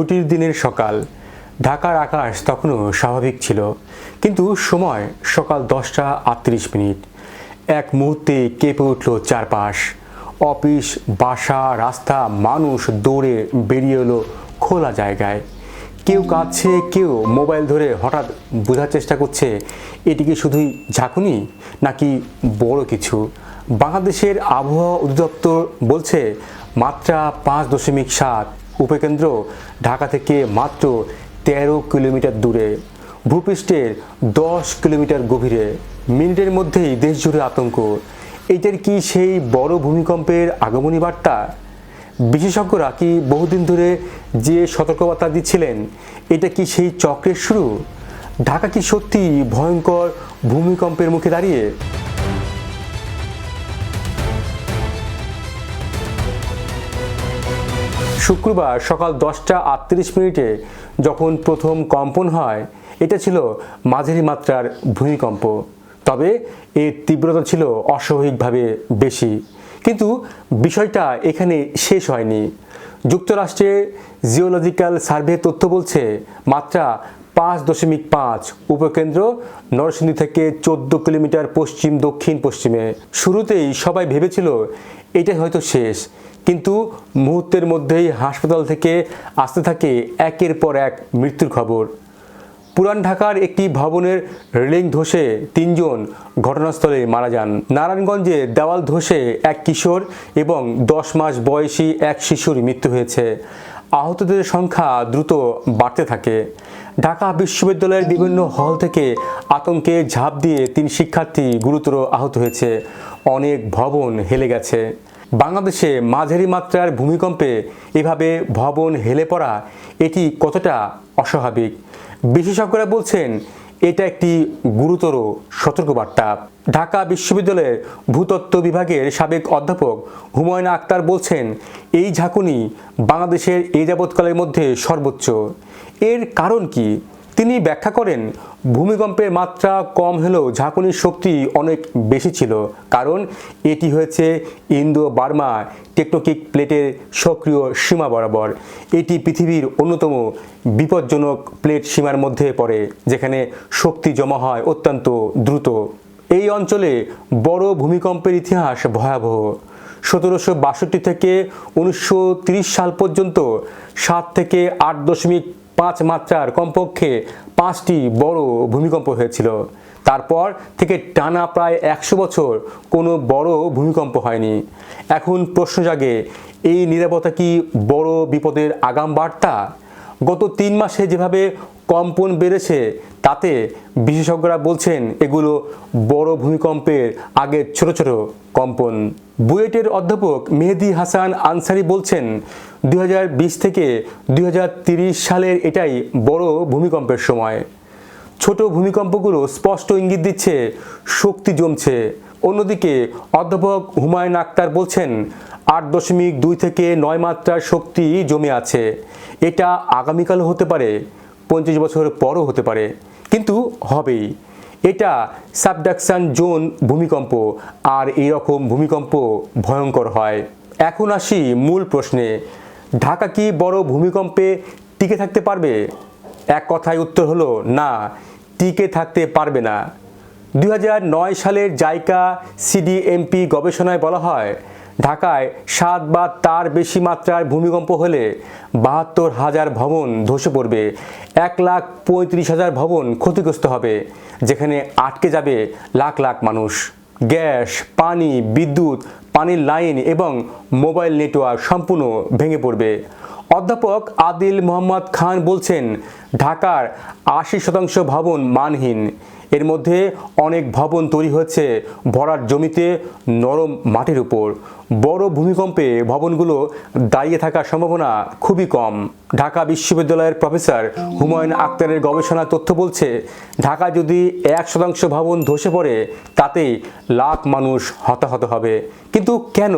ছুটির দিনের সকাল। ঢাকার আকাশ তখনও স্বাভাবিক ছিল, কিন্তু সময় সকাল দশটা আটত্রিশ মিনিট। এক মুহূর্তে কেঁপে উঠল চারপাশ। অফিস, বাসা, রাস্তা, মানুষ দৌড়ে বেরিয়ে এলো খোলা জায়গায়। কেউ কাঁদছে, কেউ মোবাইল ধরে হঠাৎ বোঝার চেষ্টা করছে, এটি কি শুধুই ঝাঁকুনি নাকি বড় কিছু? বাংলাদেশের আবহাওয়া অধিদপ্তর বলছে, মাত্রা পাঁচ দশমিক সাত উপকেন্দ্র ঢাকা থেকে মাত্র তেরো কিলোমিটার দূরে। ভূপৃষ্ঠের দশ কিলোমিটার গভীরে। মিনিটের মধ্যেই দেশ জুড়ে আতঙ্ক। এটার কি সেই বড় ভূমিকম্পের আগমনী বার্তা? বিশেষজ্ঞরা কি বহুদিন ধরে যে সতর্কবার্তা দিচ্ছিলেন, এটা কি সেই চক্রের শুরু? ঢাকা কি সত্যি ভয়ঙ্কর ভূমিকম্পের মুখে দাঁড়িয়ে? শুক্রবার সকাল দশটা আটত্রিশ মিনিটে যখন প্রথম কম্পন হয়, এটা ছিল মাঝারি মাত্রার ভূমিকম্প। তবে এর তীব্রতা ছিল অস্বাভাবিকভাবে বেশি। কিন্তু বিষয়টা এখানে শেষ হয়নি। যুক্তরাষ্ট্রে জিওলজিক্যাল সার্ভে তথ্য বলছে, মাত্রা পাঁচ দশমিক পাঁচ উপকেন্দ্র নরসিংদী থেকে চোদ্দ কিলোমিটার পশ্চিম, দক্ষিণ, পশ্চিমে। শুরুতেই সবাই ভেবেছিল এটাই হয়তো শেষ। কিন্তু মুহূর্তের মধ্যেই হাসপাতাল থেকে আসতে থাকে একের পর এক মৃত্যুর খবর। পুরান ঢাকার একটি ভবনের রেলিং ধসে তিনজন ঘটনাস্থলে মারা যান। নারায়ণগঞ্জে দেওয়াল ধসে এক কিশোর এবং দশ মাস বয়সী এক শিশুর মৃত্যু হয়েছে। আহতদের সংখ্যা দ্রুত বাড়তে থাকে। ঢাকা বিশ্ববিদ্যালয়ের বিভিন্ন হল থেকে আতঙ্কে ঝাঁপ দিয়ে তিন শিক্ষার্থী গুরুতর আহত হয়েছে। অনেক ভবন হেলে গেছে। বাংলাদেশে মাঝারি মাত্রার ভূমিকম্পে এভাবে ভবন হেলে পড়া, এটি কতটা অস্বাভাবিক? বিশেষজ্ঞরা বলছেন এটা একটি গুরুতর সতর্কবার্তা। ঢাকা বিশ্ববিদ্যালয়ের ভূতত্ত্ব বিভাগের সাবেক অধ্যাপক হুমায়ুন আক্তার বলছেন, এই ঝাঁকুনি বাংলাদেশের এই যাবৎকালের মধ্যে সর্বোচ্চ। এর কারণ কি? তিনি ব্যাখ্যা করেন, ভূমিকম্পের মাত্রা কম হলেও ঝাঁকুনির শক্তি অনেক বেশি ছিল, কারণ এটি হয়েছে ইন্দো বার্মা টেকটোকিক প্লেটের সক্রিয় সীমা বরাবর। এটি পৃথিবীর অন্যতম বিপজ্জনক প্লেট সীমার মধ্যে পড়ে, যেখানে শক্তি জমা হয় অত্যন্ত দ্রুত। এই অঞ্চলে বড় ভূমিকম্পের ইতিহাস ভয়াবহ। সতেরোশো বাষট্টি থেকে উনিশশো সাল পর্যন্ত সাত থেকে আট দশমিক পাঁচ মাত্রার কমপক্ষে পাঁচটি বড় ভূমিকম্প হয়েছিল। তারপর থেকে টানা প্রায় একশো বছর কোনো বড় ভূমিকম্প হয়নি। এখন প্রশ্ন জাগে, এই নিরাপত্তা কি বড় বিপদের আগাম বার্তা? গত তিন মাসে যেভাবে কম্পন বেড়েছে, তাতে বিশেষজ্ঞরা বলছেন এগুলো বড় ভূমিকম্পের আগের ছোট ছোট কম্পন। বুয়েটের অধ্যাপক মেহেদি হাসান আনসারি বলছেন, দুই হাজার বিশ থেকে দুই সালের এটাই বড় ভূমিকম্পের সময়। ছোট ভূমিকম্পগুলো স্পষ্ট ইঙ্গিত দিচ্ছে, শক্তি জমছে। অন্যদিকে অধ্যাপক হুমায়ুন আক্তার বলছেন আট দশমিক দুই থেকে নয় মাত্রার শক্তি জমে আছে। এটা আগামীকালও হতে পারে পঞ্চাশ বছর পরও হতে পারে, কিন্তু হবেই। এটা সাবডাকশন জোন ভূমিকম্প, আর এইরকম ভূমিকম্প ভয়ঙ্কর হয়। এখন আসি মূল প্রশ্নে। ঢাকা কি বড় ভূমিকম্পে টিকে থাকতে পারবে? এক কথায় উত্তর হলো না, টিকে থাকতে পারবে না। দুই হাজার নয় সালের জাইকা সিডিএমপি গবেষণায় বলা হয় ঢাকায় সাত বা তার বেশি মাত্রার ভূমিকম্প হলে বাহাত্তর হাজার ভবন ধসে পড়বে। এক লাখ পঁয়ত্রিশ হাজার ভবন ক্ষতিগ্রস্ত হবে, যেখানে আটকে যাবে লাখ লাখ মানুষ। গ্যাস, পানি, বিদ্যুৎ, পানির লাইন এবং মোবাইল নেটওয়ার্ক সম্পূর্ণ ভেঙে পড়বে। অধ্যাপক আদিল মোহাম্মদ খান বলছেন, ঢাকার আশি শতাংশ ভবন মানহীন। এর মধ্যে অনেক ভবন তৈরি হচ্ছে ভরাট জমিতে নরম মাটির উপর। বড় ভূমিকম্পে ভবনগুলো দাঁড়িয়ে থাকার সম্ভাবনা খুবই কম। ঢাকা বিশ্ববিদ্যালয়ের প্রফেসর হুমায়ুন আক্তারের গবেষণা তথ্য বলছে, ঢাকা যদি এক শতাংশ ভবন ধসে পড়ে, তাতেই লাখ মানুষ হতাহত হবে। কিন্তু কেন?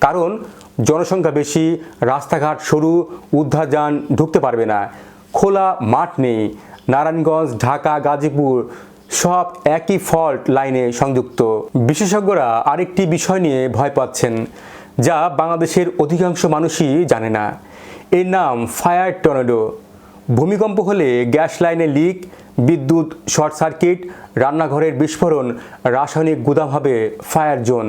কারণ জনসংখ্যা বেশি, রাস্তাঘাট সরু উদ্ধারযান ঢুকতে পারবে না। খোলা মাঠ নেই। নারায়ণগঞ্জ, ঢাকা, গাজীপুর সব একই ফল্ট লাইনে সংযুক্ত। বিশেষজ্ঞরা আরেকটি বিষয় নিয়ে ভয় পাচ্ছেন, যা বাংলাদেশের অধিকাংশ মানুষই জানে না। এর নাম ফায়ার টর্নেডো ভূমিকম্প হলে গ্যাস লাইনে লিক বিদ্যুৎ শর্ট সার্কিট রান্নাঘরের বিস্ফোরণ, রাসায়নিক গুদাম হবে ফায়ার জোন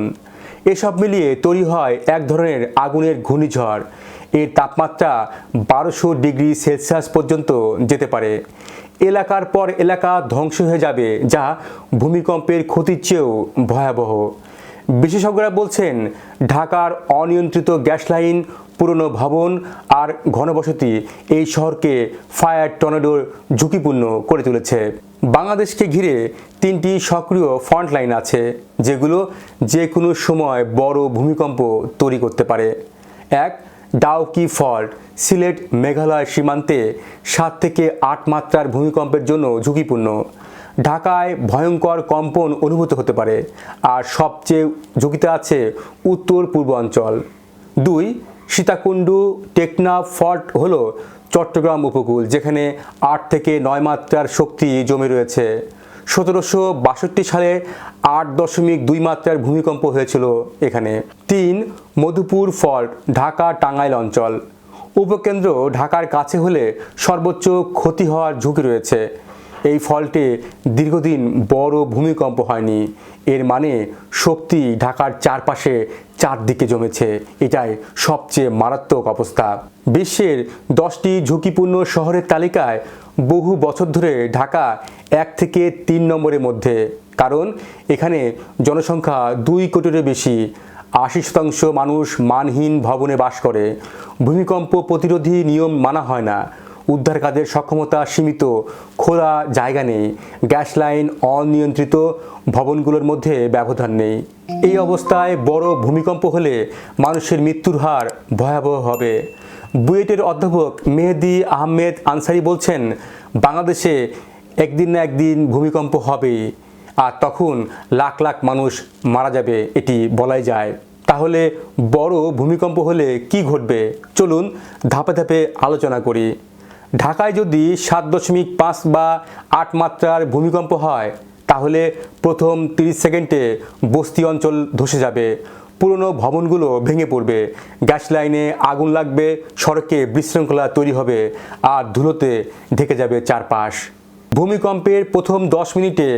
এসব মিলিয়ে তৈরি হয় এক ধরনের আগুনের ঘূর্ণিঝড়। এর তাপমাত্রা বারোশো ডিগ্রি সেলসিয়াস পর্যন্ত যেতে পারে। এলাকার পর এলাকা ধ্বংস হয়ে যাবে, যা ভূমিকম্পের ক্ষতির চেয়েও ভয়াবহ। বিশেষজ্ঞরা বলছেন, ঢাকার অনিয়ন্ত্রিত গ্যাস লাইন, পুরনো ভবন আর ঘনবসতি এই শহরকে ফায়ার টর্নেডোর ঝুঁকিপূর্ণ করে তুলেছে। বাংলাদেশকে ঘিরে তিনটি সক্রিয় ফ্রন্ট লাইন আছে, যেগুলো যে কোনো সময় বড় ভূমিকম্প তৈরি করতে পারে। এক ডাউকি ফল্ট সিলেট, মেঘালয় সীমান্তে সাত থেকে আট মাত্রার ভূমিকম্পের জন্য ঝুঁকিপূর্ণ। ঢাকায় ভয়ঙ্কর কম্পন অনুভূত হতে পারে। আর সবচেয়ে ঝুঁকিতে আছে উত্তর পূর্বাঞ্চল। দুই, সীতাকুণ্ডু টেকনাফ ফল্ট হলো চট্টগ্রাম উপকূল, যেখানে আট থেকে নয় মাত্রার শক্তি জমে রয়েছে। সতেরোশো বাষট্টি সালে আট দশমিক দুই মাত্রার ভূমিকম্প হয়েছিল এখানে। তিন মধুপুর ফল্ট, ঢাকা টাঙ্গাইল অঞ্চল। উপকেন্দ্র ঢাকার কাছে হলে সর্বোচ্চ ক্ষতি হওয়ার ঝুঁকি রয়েছে। এই ফল্টে দীর্ঘদিন বড় ভূমিকম্প হয়নি। এর মানে শক্তি ঢাকার চারপাশে চারদিকে জমেছে। এটাই সবচেয়ে মারাত্মক অবস্থা। বিশ্বের দশটি ঝুঁকিপূর্ণ শহরের তালিকায় বহু বছর ধরে ঢাকা এক থেকে তিন নম্বরের মধ্যে। কারণ এখানে জনসংখ্যা দুই কোটিরও বেশি। আশি শতাংশ মানুষ মানহীন ভবনে বাস করে। ভূমিকম্প প্রতিরোধী নিয়ম মানা হয় না। উদ্ধার কাজের সক্ষমতা সীমিত। খোলা জায়গা নেই। গ্যাস লাইন অনিয়ন্ত্রিত। ভবনগুলোর মধ্যে ব্যবধান নেই। এই অবস্থায় বড় ভূমিকম্প হলে মানুষের মৃত্যুর হার ভয়াবহ হবে। বুয়েটের অধ্যাপক মেহেদি আহমেদ আনসারি বলছেন, বাংলাদেশে একদিন না একদিন ভূমিকম্প হবে আর তখন লাখ লাখ মানুষ মারা যাবে, এটি বলাই যায়। তাহলে বড় ভূমিকম্প হলে কি ঘটবে? চলুন ধাপে ধাপে আলোচনা করি। ঢাকায় যদি সাত দশমিক পাঁচ বা আট মাত্রার ভূমিকম্প হয়, তাহলে প্রথম তিরিশ সেকেন্ডে বস্তি অঞ্চল ধসে যাবে। পুরনো ভবনগুলো ভেঙে পড়বে। গ্যাস লাইনে আগুন লাগবে, সড়কে বিশৃঙ্খলা তৈরি হবে, আর ধুলোতে ঢেকে যাবে চারপাশ। ভূমিকম্পের প্রথম দশ মিনিটে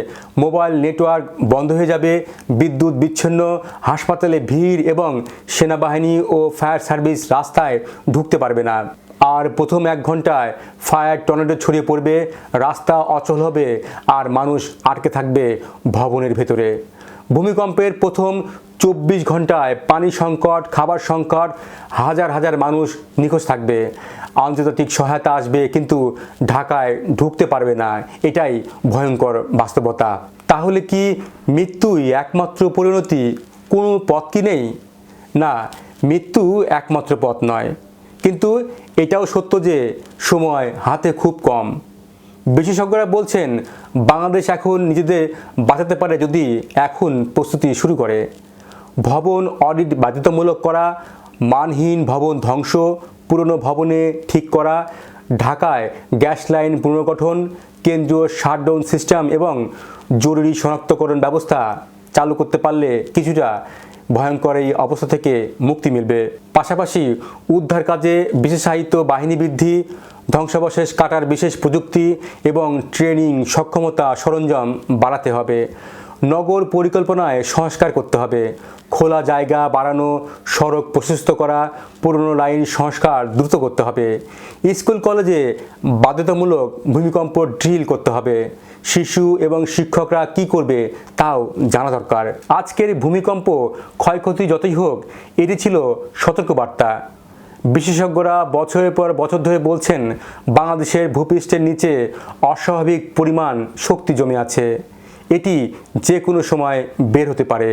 মোবাইল নেটওয়ার্ক বন্ধ হয়ে যাবে। বিদ্যুৎ বিচ্ছিন্ন, হাসপাতালে ভিড় এবং সেনাবাহিনী ও ফায়ার সার্ভিস রাস্তায় ঢুকতে পারবে না। আর প্রথম এক ঘন্টায় ফায়ার টর্নেডো ছড়িয়ে পড়বে, রাস্তা অচল হবে, আর মানুষ আটকে থাকবে ভবনের ভেতরে। ভূমিকম্পের প্রথম চব্বিশ ঘন্টায় পানি সংকট, খাবার সংকট, হাজার হাজার মানুষ নিখোঁজ থাকবে। আন্তর্জাতিক সহায়তা আসবে, কিন্তু ঢাকায় ঢুকতে পারবে না। এটাই ভয়ঙ্কর বাস্তবতা। তাহলে কি মৃত্যুই একমাত্র পরিণতি, কোনো পথ কি নেই? না, মৃত্যু একমাত্র পথ নয়। কিন্তু এটাও সত্য যে সময় হাতে খুব কম। বিশেষজ্ঞরা বলছেন, বাংলাদেশ এখন নিজেদের বাঁচাতে পারে যদি এখন প্রস্তুতি শুরু করে। ভবন অডিট বাধ্যতামূলক করা, মানহীন ভবন ধ্বংস, পুরনো ভবনে ঠিক করা, ঢাকায় গ্যাস লাইন পুনর্গঠন, কেন্দ্রীয় শাটডাউন সিস্টেম এবং জরুরি শনাক্তকরণ ব্যবস্থা চালু করতে পারলে কিছুটা ভয়ঙ্কর এই অবস্থা থেকে মুক্তি মিলবে। পাশাপাশি উদ্ধার কাজে বিশেষায়িত বাহিনী বৃদ্ধি, ধ্বংসাবশেষ কাটার বিশেষ প্রযুক্তি এবং ট্রেনিং সক্ষমতা সরঞ্জাম বাড়াতে হবে। নগর পরিকল্পনায় সংস্কার করতে হবে। খোলা জায়গা বাড়ানো, সড়ক প্রশস্ত করা, পুরনো লাইন সংস্কার দ্রুত করতে হবে। স্কুল, কলেজে বাধ্যতামূলক ভূমিকম্প ড্রিল করতে হবে। শিশু এবং শিক্ষকরা কি করবে তাও জানা দরকার। আজকের ভূমিকম্প ক্ষয়ক্ষতি যতই হোক, এটি ছিল সতর্কবার্তা। বিশেষজ্ঞরা বছরের পর বছর ধরে বলছেন, বাংলাদেশের ভূপৃষ্ঠের নিচে অস্বাভাবিক পরিমাণ শক্তি জমে আছে। এটি যে কোনো সময় বের হতে পারে।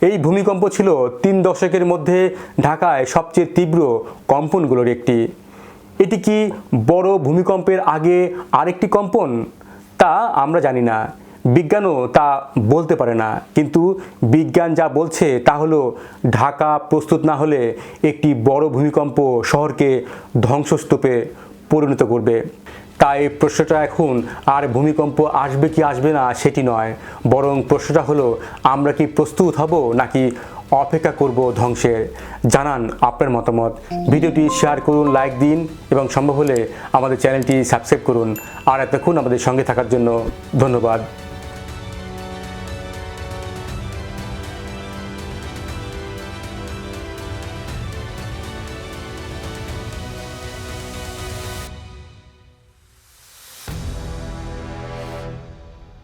এই ভূমিকম্প ছিল তিন দশকের মধ্যে ঢাকায় সবচেয়ে তীব্র কম্পনগুলোর একটি। এটি কি বড় ভূমিকম্পের আগে আরেকটি কম্পন? তা আমরা জানি না। বিজ্ঞানও তা বলতে পারে না। কিন্তু বিজ্ঞান যা বলছে তা হলো, ঢাকা প্রস্তুত না হলে একটি বড় ভূমিকম্প শহরকে ধ্বংসস্তূপে পরিণত করবে। তাই প্রশ্নটা এখন, আর ভূমিকম্প আসবে কি আসবে না সেটি নয়। বরং প্রশ্নটা হলো, আমরা কি প্রস্তুত হব নাকি অপেক্ষা করব ধ্বংসের? জানান আপনার মতামত। ভিডিওটি শেয়ার করুন, লাইক দিন এবং সম্ভব হলে আমাদের চ্যানেলটি সাবস্ক্রাইব করুন। আর এতক্ষণ আমাদের সঙ্গে থাকার জন্য ধন্যবাদ।